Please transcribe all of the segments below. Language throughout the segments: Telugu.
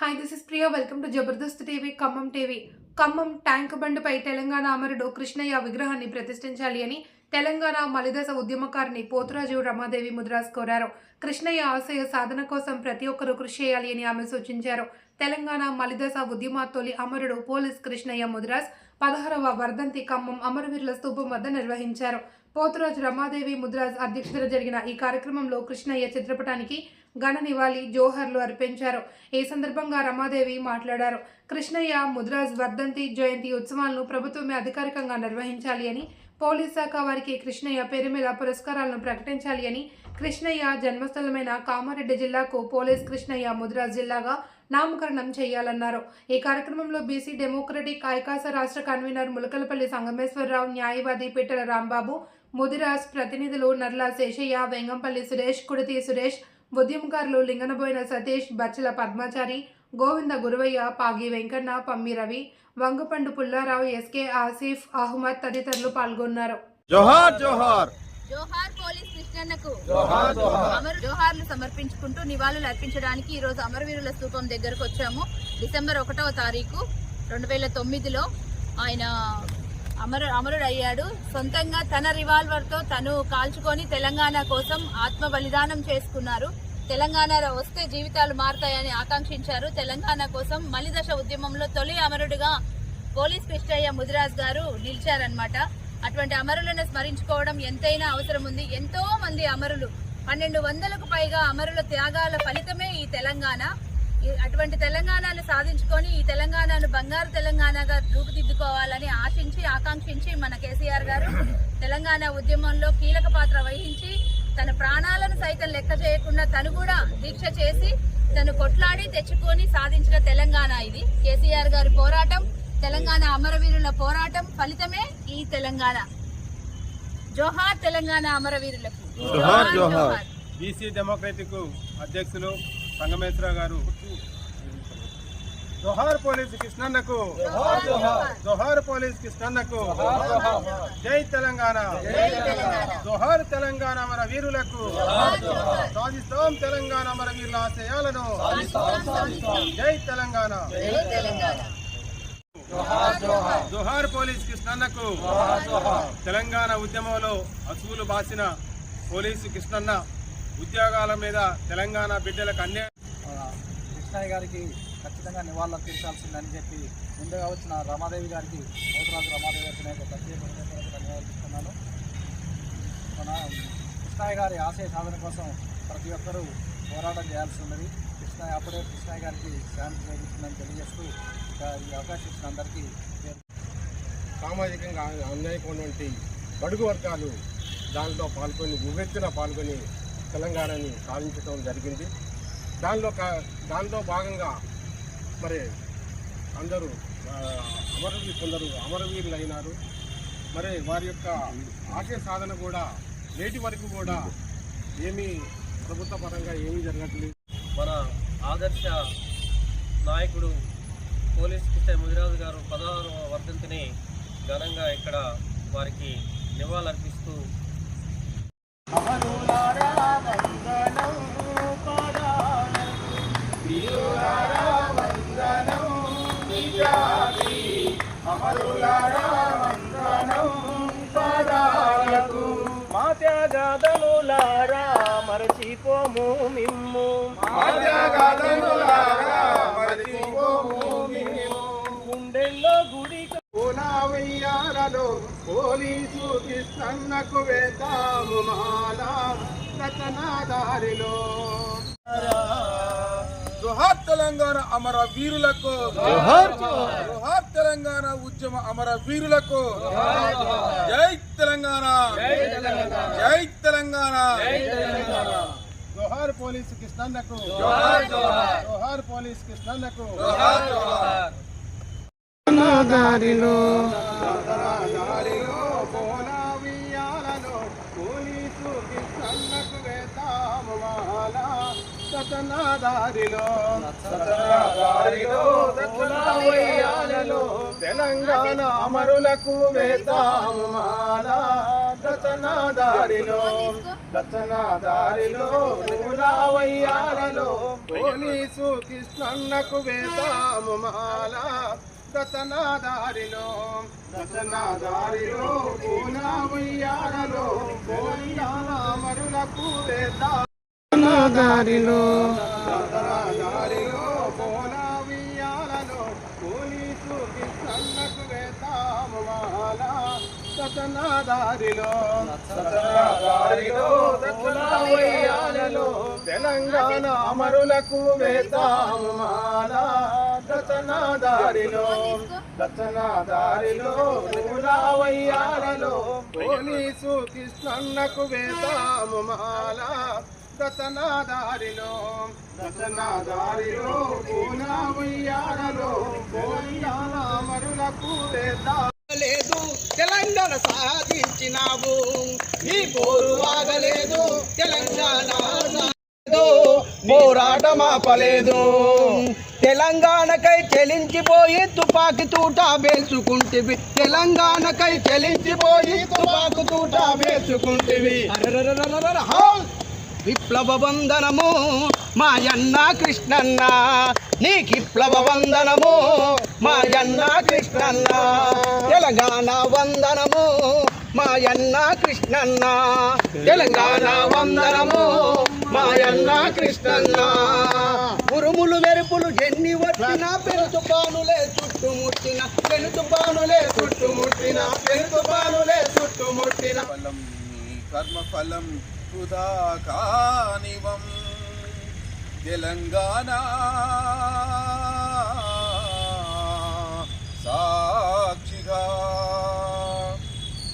Hi this is Priya welcome to Jabardasth TV Khammam TV Khammam tank బండ్పై Telangana అమరుడు కృష్ణయ్య విగ్రహాన్ని ప్రతిష్ఠించాలి అని తెలంగాణ మలిదశ ఉద్యమకారిణి పోతురాజు రమాదేవి ముద్రాస్ కోరారు. కృష్ణయ్య ఆశయ సాధన కోసం ప్రతి ఒక్కరూ కృషి చేయాలి అని ఆమె సూచించారు. తెలంగాణ మలిదశ ఉద్యమ తొలి అమరుడు పోలీస్ కృష్ణయ్య ముద్రాస్ పదహారవ వర్ధంతి ఖమ్మం అమరవీరుల స్తూపం వద్ద నిర్వహించారు. పోతురాజు రమాదేవి ముద్రాజ్ అధ్యక్షతన జరిగిన ఈ కార్యక్రమంలో కృష్ణయ్య చిత్రపటానికి ఘన నివాళి జోహర్లు అర్పించారు. ఈ సందర్భంగా రమాదేవి మాట్లాడారు. కృష్ణయ్య ముద్రాజ్ వర్ధంతి జయంతి ఉత్సవాలను ప్రభుత్వమే అధికారికంగా నిర్వహించాలి అని పోలీస్ శాఖ వారికి కృష్ణయ్య పేరు మీద పురస్కారాలను ప్రకటించాలి అని కృష్ణయ్య జన్మస్థలమైన కామారెడ్డి జిల్లాకు పోలీస్ కృష్ణయ్య ముద్రాజ్ జిల్లాగా నామకరణం చేయాలన్నారు. ఈ కార్యక్రమంలో బీసీ డెమోక్రటిక్ ఐకాస రాష్ట్ర కన్వీనర్ ములకలపల్లి సంగమేశ్వరరావు న్యాయవాది పిట్టల రాంబాబు ముదిరాజ్ ప్రతినిధులు నర్ల శేషయ్య వెంగంపల్లి సురేష్ కుడితి సురేష్ ఉద్యమకారులు లింగనబోయిన సతీష్ బచ్చల పద్మాచారి గోవింద గురువయ్య పాగి వెంకన్న పమ్మి రవి వంగపండు పుల్లారావు ఎస్కే ఆసిఫ్ అహ్మద్ తదితరులు పాల్గొన్నారు. జోహార్ జోహార్. జోహార్ పోలీస్ కృష్ణన్నకు జోహార్ జోహార్. అమర్ జోహార్లు సమర్పించుకుంటూ నివాళులు అర్పించడానికి ఈ రోజు అమరవీరుల స్తూపం దగ్గరకు వచ్చాము. డిసెంబర్ ఒకటవ తారీఖు రెండు వేల తొమ్మిదిలో ఆయన అమరు అమరుడు అయ్యాడు సొంతంగా తన రివాల్వర్తో తను కాల్చుకొని తెలంగాణ కోసం ఆత్మ బలిదానం చేసుకున్నారు. తెలంగాణ వస్తే జీవితాలు మారుతాయని ఆకాంక్షించారు. తెలంగాణ కోసం మలిదశ ఉద్యమంలో తొలి అమరుడుగా పోలీస్ పిస్టయ్య ముదిరాజ్ గారు నిలిచారనమాట అటువంటి అమరులను స్మరించుకోవడం ఎంతైనా అవసరం ఉంది. ఎంతో మంది అమరులు పన్నెండు వందలకు పైగా అమరుల త్యాగాల ఫలితమే ఈ తెలంగాణ. అటువంటి తెలంగాణను సాధించుకొని ఈ తెలంగాణను బంగారు తెలంగాణగా రూపుదిద్దుకోవాలని ఆశించి ఆకాంక్షించి మన కేసీఆర్ గారు తెలంగాణ ఉద్యమంలో కీలక పాత్ర వహించి తన ప్రాణాలను సైతం లెక్క చేయకుండా తను కూడా దీక్ష చేసి తను కొట్లాడి తెచ్చుకొని సాధించిన తెలంగాణ ఇది. కేసీఆర్ గారి పోరాటం తెలంగాణ అమరవీరుల పోరాటం ఫలితమే ఈ తెలంగాణ. జోహార్ తెలంగాణ అమరవీరులకు. బీసీ డెమోక్రటిక్ అధ్యక్షులు సంగమేశ్వర గారు. జోహార్ పోలీస్ కృష్ణన్నకు. జోహార్ పోలీస్ కృష్ణన్నకు. జై తెలంగాణ. జోహార్ తెలంగాణ మన వీరులకు. సాధిస్తాం తెలంగాణ మన వీరుల ఆశయాలను. జై తెలంగాణ. జోహార్ పోలీస్ కృష్ణన్నకు. తెలంగాణ ఉద్యమంలో అసువులు బాసిన పోలీసు కృష్ణన్న. ఉద్యోగాల మీద తెలంగాణ బిడ్డలకు అన్యాయం. ఆ, కృష్ణయ్య గారికి ఖచ్చితంగా నివాళులు అర్పించాల్సిందని చెప్పి ముందుగా వచ్చిన రమాదేవి గారికి పోతురాజు రమాదేవి గారికి నేను ప్రత్యేకంగా ధన్యవాదిస్తున్నాను మన కృష్ణయ్య గారి ఆశయ సాధన కోసం ప్రతి ఒక్కరూ పోరాటం చేయాల్సి ఉన్నది. కృష్ణయ్య అప్పుడే కృష్ణయ్య గారికి శాంతి జరుగుతుందని తెలియజేస్తూ ఇక ఈ అవకాశం ఇచ్చిన అందరికీ సామాజికంగా అన్యాయమైనటువంటి బడుగు వర్గాలు దాంట్లో పాల్గొని ఉవ్వెత్తున పాల్గొని తెలంగాణని సాధించడం జరిగింది. దానిలో కా- దానిలో భాగంగా మరి అందరూ అమరవీ కొందరు అమరవీరులు అయినారు మరి వారి యొక్క ఆశయ సాధన కూడా నేటి వరకు కూడా ఏమీ ప్రభుత్వ పరంగా ఏమీ జరగట్లేదు. మన ఆదర్శ నాయకుడు పోలీస్ కృష్ణ ముదిరాజు గారు పదహారవ వర్ధంతిని ఘనంగా ఇక్కడ వారికి నివాళులర్పిస్తూ మా త్యాగదనులారా మరచిపోము మిమ్ము. గుండెల్లో గుడి ఓనావయ్యాలలో పోలీసు కృష్ణన్నకు వేతాము మాల రతనాదారిలో. జోహార్ తెలంగాణ అమర వీరులకు. జోహార్ జోహార్ తెలంగాణ ఉద్యమ అమర వీరులకు. జై తెలంగాణ. జై తెలంగాణ. జోహార్ పోలీసు కృష్ణన్నకు. జోహార్ జోహార్. పోలీస్ కృష్ణన్నకు. దారిలో పోలీసు కృష్ణన్నకు వేతాము సతనావయ్యాలలో తెలంగాణ అమరులకు వేతాము మాల. దారిలో దారిలో పోలీసు కృష్ణన్నకు వేదాము మాల. రచనా దారిలో దారిలో పూనావయ్యాలలో పోలీసులకు వేదాము దారిలో దారిలో పోలీసు మాల దారిలో దారిలో తెలంగాణ అమరులకు వేతాము మాలా. రచనా దారిలో రచనా దారిలో పూలావయ్యాలలో పోలీసు కృష్ణన్నకు వేతాము మాల. లేదు తెలంగాణ సాధించినావు. నీ పోరు ఆగలేదు తెలంగాణ సాగలేదు, పోరాటం ఆపలేదు. తెలంగాణకై చెలించిపోయి తుపాకి తూట వేసుకుంటివి. తెలంగాణకై చెలించిపోయి తుపాకి తూట వేసుకుంటివి! విప్లవ వందనము మాయన్న కృష్ణన్న. నీకి విప్లవ వందనము మాయన్న కృష్ణన్న. తెలంగాణ వందనము మాయన్న కృష్ణన్న. తెలంగాణ వందనము మాయన్న కృష్ణన్న. ఉరుములు మెరుపులు ఎన్ని వచ్చిన పెరుతుపానులే చుట్టుముట్టిన పెనుతుపానులే చుట్టుముట్టిన పెనుతుపానులే చుట్టుముట్టిన ఫలం నీ వృధా కానివం తెలంగాణ సాక్షిగా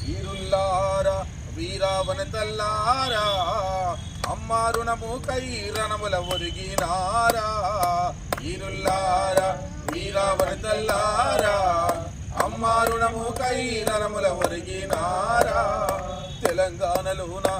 వీరుల్లారా వీరావనతల్లారా అమ్మ రుణము కైరణముల ఒరిగినారా? వీరుల్లారా వీరావనతల్లారా అమ్మ రుణము కైరణముల ఒరిగినారా? తెలంగాణలోనా